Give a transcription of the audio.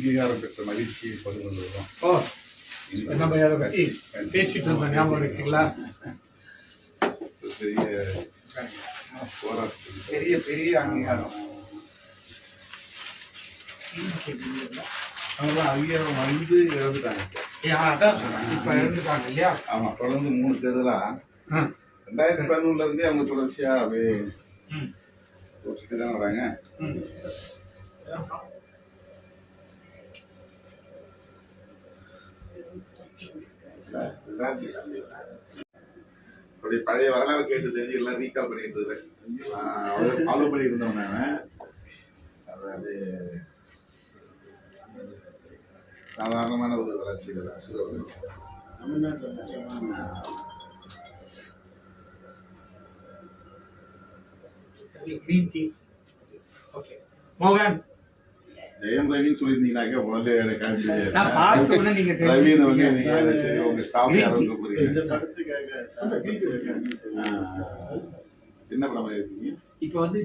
அங்கீகாரம் பெற்ற மகிழ்ச்சியை பகிர்ந்து ஓ நம்ம அதை பத்தி பேசிட்டு இருந்தோம் ஞாபகம் இருக்குங்களா? பெரிய போராட்டம் பெரிய பெரிய அங்கீகாரம். அவங்க அங்கீகாரம் வந்து இறந்துட்டாங்க. அதான். இப்ப இல்லையா? ஆமா தொடர்ந்து மூணு தேர்தலா? ஆ. ரெண்டாயிரத்தி பதினொன்னுல இருந்தே அவங்க தொடர்ச்சியா அப்படியே வராங்க. அப்படி பழைய வரலாறு கேட்டு தெரிஞ்சு எல்லாம் ரீகால் பண்ணிட்டு இருக்கேன் ஃபாலோ பண்ணிட்டு இருந்தவன் நான் அது அப்படியே சாதாரணமான ஒரு வளர்ச்சியில் தான் அசுர வளர்ச்சி. தமிழ்நாட்டில் முக்கியமான கிரீன் டீ ஓகே மோகன் ஜெயம் ரவின்னு சொல்லியிருந்தீங்கன்னாக்க உடனே நீங்க ரவின்னு வந்து நீங்க சரி உங்க ஸ்டாஃப் யாரும். என்ன படம் இருக்கீங்க இப்ப வந்து